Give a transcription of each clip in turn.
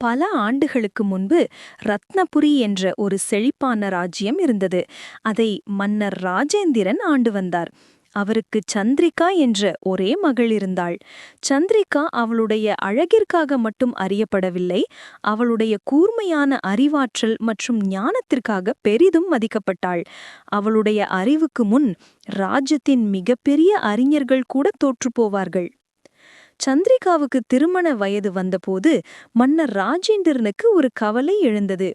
பல ஆண்டுகளுக்கு முன்பு ரத்னபுரி என்ற ஒரு செழிப்பான ராஜ்யம் இருந்தது. அதை மன்னர் ராஜேந்திரன் ஆண்டு வந்தார். அவருக்கு சந்திரிகா என்ற ஒரே மகள் இருந்தாள். சந்திரிகா அவளுடைய அழகிற்காக மட்டும் அறியப்படவில்லை அவளுடைய கூர்மையான அறிவாற்றல் மற்றும் ஞானத்திற்காக பெரிதும் மதிக்கப்பட்டாள். அவளுடைய அறிவுக்கு முன் ராஜ்யத்தின் மிகப்பெரிய அறிஞர்கள் கூட தோற்றுப்போவார்கள் சந்திரிகாவுக்கு திருமண வயது வந்தபோது மன்னர் ராஜேந்திரனுக்கு ஒரு கவலை எழுந்தது.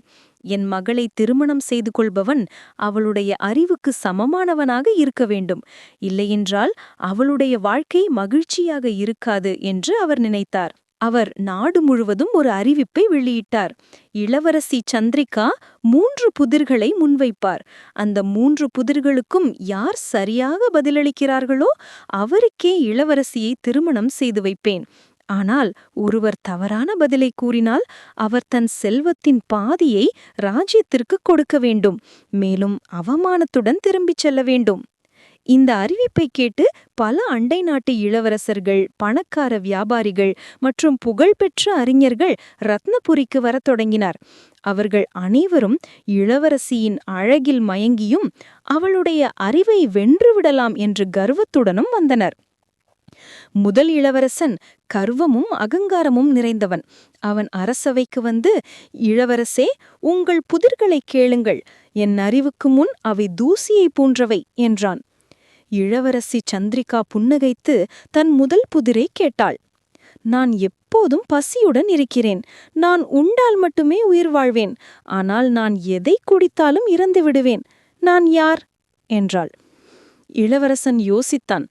என் மகளை திருமணம் செய்து கொள்பவன் அவளுடைய அறிவுக்கு சமமானவனாக இருக்க வேண்டும். இல்லையென்றால் அவளுடைய வாழ்க்கை மகிழ்ச்சியாக இருக்காது என்று அவர் நினைத்தார். அவர் நாடு முழுவதும் ஒரு அறிவிப்பை வெளியிட்டார். இளவரசி சந்திரிகா மூன்று புதிர்களை முன்வைப்பார். அந்த மூன்று புதிர்களுக்கும் யார் சரியாக பதிலளிக்கிறார்களோ அவருக்கே இளவரசியை திருமணம் செய்து வைப்பேன். ஆனால் ஒருவர் தவறான பதிலை கூறினால் அவர் தன் செல்வத்தின் பாதியை ராஜ்யத்திற்கு கொடுக்க வேண்டும். மேலும் அவமானத்துடன் திரும்பிச் செல்ல வேண்டும். இந்த அறிவிப்பை கேட்டு பல அண்டை நாட்டு இளவரசர்கள் பணக்கார வியாபாரிகள் மற்றும் புகழ்பெற்ற அறிஞர்கள் ரத்னபுரிக்கு வரத் தொடங்கினார். அவர்கள் அனைவரும் இளவரசியின் அழகில் மயங்கியும் அவளுடைய அறிவை வென்றுவிடலாம் என்று கர்வத்துடனும் வந்தனர். முதல் இளவரசன் கர்வமும் அகங்காரமும் நிறைந்தவன். அவன் அரசவைக்கு வந்து இளவரசே உங்கள் புதிர்களை கேளுங்கள். என் அறிவுக்கு முன் அவை தூசியை போன்றவை என்றான். இளவரசி சந்திரிகா புன்னகைத்து தன் முதல் புதிரை கேட்டாள். நான் எப்போதும் பசியுடன் இருக்கிறேன். நான் உண்டால் மட்டுமே உயிர் வாழ்வேன். ஆனால் நான் எதை குடித்தாலும் இறந்து விடுவேன். நான் யார்? என்றாள். இளவரசன் யோசித்தான்.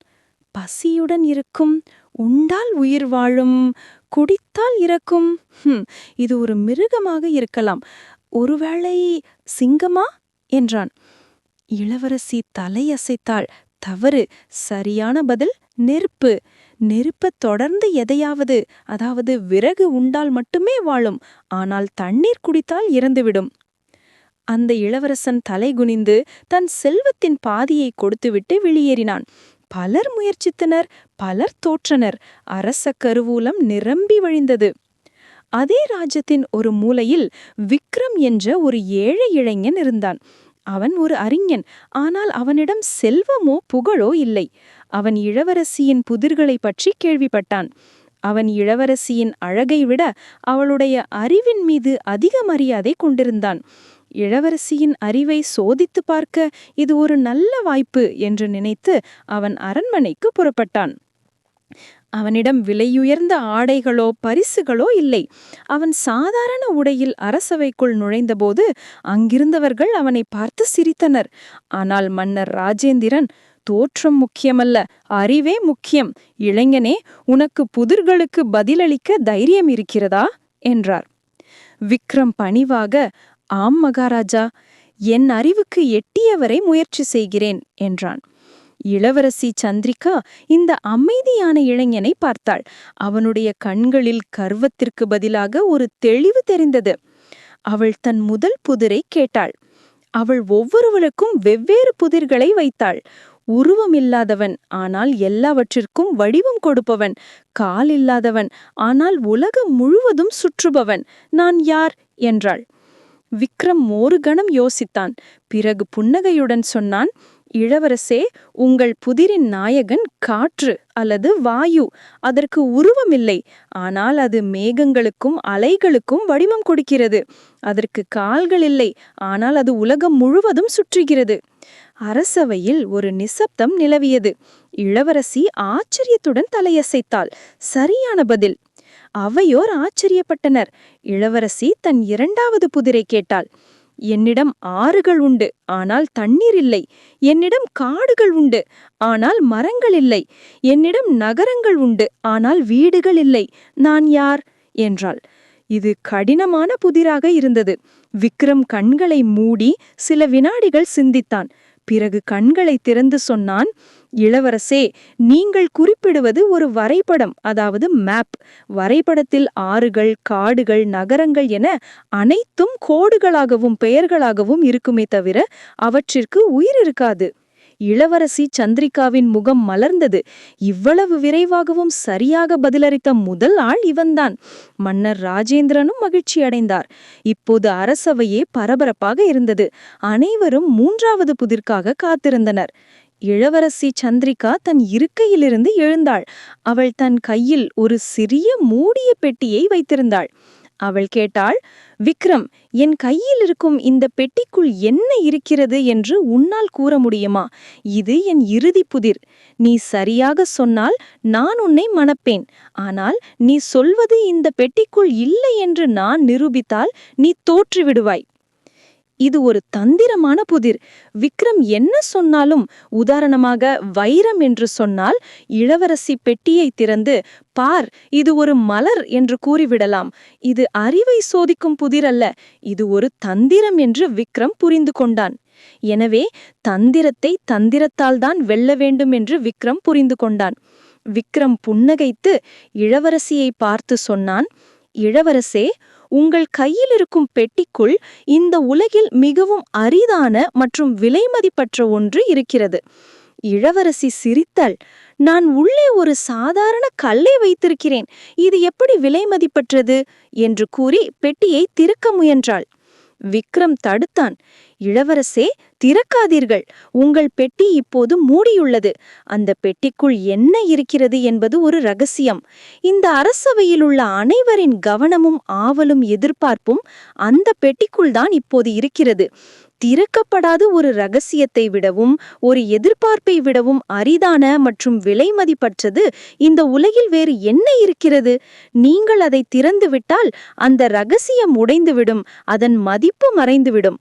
பசியுடன் இருக்கும் உண்டால் உயிர் வாழும் குடித்தால் இறக்கும். இது ஒரு மிருகமாக இருக்கலாம். ஒருவேளை சிங்கமா? என்றான். இளவரசி தலையசைத்தாள். தவறு சரியான பதில் நெருப்பு. நெருப்பை தொடர்ந்து எதையாவது அதாவது விறகு உண்டால் மட்டுமே வாழும் ஆனால் தண்ணீர் குடித்தால் இறந்துவிடும். அந்த இளவரசன் தலை குனிந்து தன் செல்வத்தின் பாதியை கொடுத்துவிட்டு வெளியேறினான். பலர் முயற்சித்தனர் பலர் தோற்றனர். அரச கருவூலம் நிரம்பி வழிந்தது. அதே ராஜ்யத்தின் ஒரு மூலையில் விக்ரம் என்ற ஒரு ஏழை இளைஞன் இருந்தான். அவன் ஒரு அறிஞன் ஆனால் அவனிடம் செல்வமோ புகழோ இல்லை. அவன் இளவரசியின் புதிர்களை பற்றி கேள்விப்பட்டான். அவன் இளவரசியின் அழகை விட அவளுடைய அறிவின் மீது அதிக மரியாதை கொண்டிருந்தான். இளவரசியின் அறிவை சோதித்து பார்க்க இது ஒரு நல்ல வாய்ப்பு என்று நினைத்து அவன் அரண்மனைக்கு புறப்பட்டான். அவனிடம் விலையுயர்ந்த ஆடைகளோ பரிசுகளோ இல்லை. அவன் சாதாரண உடையில் அரசவைக்குள் நுழைந்தபோது அங்கிருந்தவர்கள் அவனை பார்த்து சிரித்தனர். ஆனால் மன்னர் ராஜேந்திரன் தோற்றம் முக்கியமல்ல அறிவே முக்கியம். இளைஞனே உனக்கு புதிர்களுக்கு பதிலளிக்க தைரியம் இருக்கிறதா? என்றார். விக்ரம் பணிவாக ஆம் மகாராஜா. என் அறிவுக்கு எட்டியவரை முயற்சி செய்கிறேன் என்றான். இளவரசி சந்திரிகா இந்த அமைதியான இளைஞனை பார்த்தாள். அவனுடைய கண்களில் கர்வத்திற்கு பதிலாக ஒரு தெளிவு தெரிந்தது. அவள் தன் முதல் புதிரை கேட்டாள். அவள் ஒவ்வொருவருக்கும் வெவ்வேறு புதிர்களை வைத்தாள். உருவம் இல்லாதவன் ஆனால் எல்லாவற்றிற்கும் வடிவம் கொடுப்பவன். கால் இல்லாதவன் ஆனால் உலகம் முழுவதும் சுற்றுபவன். நான் யார்? என்றாள். விக்ரம் ஒரு கணம் யோசித்தான். பிறகு புன்னகையுடன் சொன்னான் இளவரசே உங்கள் புதிரின் நாயகன் காற்று அல்லது வாயு அதற்கு உருவமில்லை. ஆனால் அது மேகங்களுக்கும் அலைகளுக்கும் வடிவம் கொடுக்கிறது. அதற்கு கால்கள் இல்லை. ஆனால் அது உலகம் முழுவதும் சுற்றுகிறது. அரசவையில் ஒரு நிசப்தம் நிலவியது. இளவரசி ஆச்சரியத்துடன் தலையசைத்தாள். சரியான பதில். அவையோர் ஆச்சரியப்பட்டனர். இளவரசி தன் இரண்டாவது புதிரை கேட்டாள். என்னிடம் ஆறுகள் உண்டு ஆனால் தண்ணீர் இல்லை. என்னிடம் காடுகள் உண்டு ஆனால் மரங்கள் இல்லை. என்னிடம் நகரங்கள் உண்டு ஆனால் வீடுகள் இல்லை. நான் யார்? என்றாள். இது கடினமான புதிராக இருந்தது. விக்ரம் கண்களை மூடி சில வினாடிகள் சிந்தித்தான். பிறகு கண்களை திறந்து சொன்னான் இளவரசே நீங்கள் குறிப்பிடுவது ஒரு வரைபடம் அதாவது மேப் வரைபடத்தில் ஆறுகள் காடுகள் நகரங்கள் என அனைத்தும் கோடுகளாகவும் பெயர்களாகவும் இருக்குமே தவிர அவற்றிற்கு உயிர் இருக்காது. இளவரசி சந்திரிகாவின் முகம் மலர்ந்தது. இவ்வளவு விரைவாகவும் சரியாக பதிலளித்த முதல் ஆள் இவன்தான். மன்னர் ராஜேந்திரனும் மகிழ்ச்சி அடைந்தார். இப்போது அரசவையே பரபரப்பாக இருந்தது. அனைவரும் மூன்றாவது புதிர்க்காக காத்திருந்தனர். இளவரசி சந்திரிகா தன் இருக்கையிலிருந்து எழுந்தாள். அவள் தன் கையில் ஒரு சிறிய மூடிய பெட்டியை வைத்திருந்தாள். அவள் கேட்டாள் விக்ரம் என் கையில் இருக்கும் இந்த பெட்டிக்குள் என்ன இருக்கிறது என்று உன்னால் கூற முடியுமா? இது என் இறுதி புதிர். நீ சரியாக சொன்னால் நான் உன்னை மணப்பேன். ஆனால் நீ சொல்வது இந்த பெட்டிக்குள் இல்லை என்று நான் நிரூபித்தால் நீ தோற்றுவிடுவாய். இது ஒரு தந்திரமான புதிர். விக்ரம் என்ன சொன்னாலும் உதாரணமாக வைரம் என்று சொன்னால் இளவரசி பெட்டியை திறந்து பார் இது ஒரு மலர் என்று கூறிவிடலாம். இது அறிவை சோதிக்கும் புதிர் அல்ல இது ஒரு தந்திரம் என்று விக்ரம் புரிந்து கொண்டான். எனவே தந்திரத்தை தந்திரத்தால் தான் வெல்ல வேண்டும் என்று விக்ரம் புரிந்து கொண்டான். விக்ரம் புன்னகைத்து இளவரசியை பார்த்து சொன்னான் இளவரசே உங்கள் கையில் இருக்கும் பெட்டிக்குள் இந்த உலகில் மிகவும் அரிதான மற்றும் விலைமதிப்பற்ற ஒன்று இருக்கிறது. இளவரசி சிரித்தாள். நான் உள்ளே ஒரு சாதாரண கல்லை வைத்திருக்கிறேன். இது எப்படி விலைமதிப்பற்றது என்று கூறி பெட்டியை திறக்க முயன்றாள். விக்ரம் தடுத்தான். இளவரசே திறக்காதீர்கள். உங்கள் பெட்டி இப்போது மூடியுள்ளது. அந்த பெட்டிக்குள் என்ன இருக்கிறது என்பது ஒரு ரகசியம். இந்த அரசவையில் உள்ள அனைவரின் கவனமும் ஆவலும் எதிர்பார்ப்பும் அந்த பெட்டிக்குள் தான் இப்போது இருக்கிறது. திறக்கப்படாத ஒரு ரகசியத்தை விடவும் ஒரு எதிர்பார்ப்பை விடவும் அரிதான மற்றும் விலை மதிப்பற்றது. இந்த உலகில் வேறு என்ன இருக்கிறது? நீங்கள் அதை திறந்துவிட்டால் அந்த ரகசியம் உடைந்துவிடும் அதன் மதிப்பு மறைந்துவிடும்.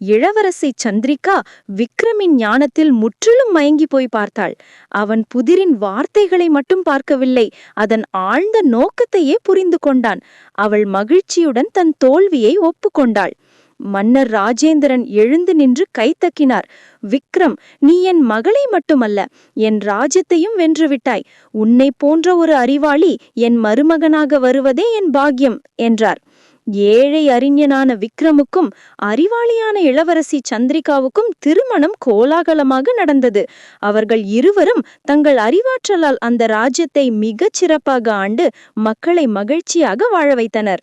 இளவரசி சந்திரிகா விக்ரமின் ஞானத்தில் முற்றிலும் மயங்கி போய் பார்த்தாள். அவன் புதிரின் வார்த்தைகளை மட்டும் பார்க்கவில்லை அதன் ஆழ்ந்த நோக்கத்தையே புரிந்து கொண்டான். அவள் மகிழ்ச்சியுடன் தன் தோல்வியை ஒப்புக்கொண்டாள். மன்னர் ராஜேந்திரன் எழுந்து நின்று கைத்தக்கினார் விக்ரம் நீ என் மகளை மட்டுமல்ல என் ராஜ்யத்தையும் வென்றுவிட்டாய். உன்னை போன்ற ஒரு அறிவாளி என் மருமகனாக வருவதே என் பாக்கியம் என்றார். ஏழை அறிஞனான விக்ரமுக்கும் அறிவாளியான இளவரசி சந்திரிகாவுக்கும் திருமணம் கோலாகலமாக நடந்தது. அவர்கள் இருவரும் தங்கள் அறிவாற்றலால் அந்த ராஜ்யத்தை மிகச் சிறப்பாக ஆண்டு மக்களை மகிழ்ச்சியாக வாழ வைத்தனர்.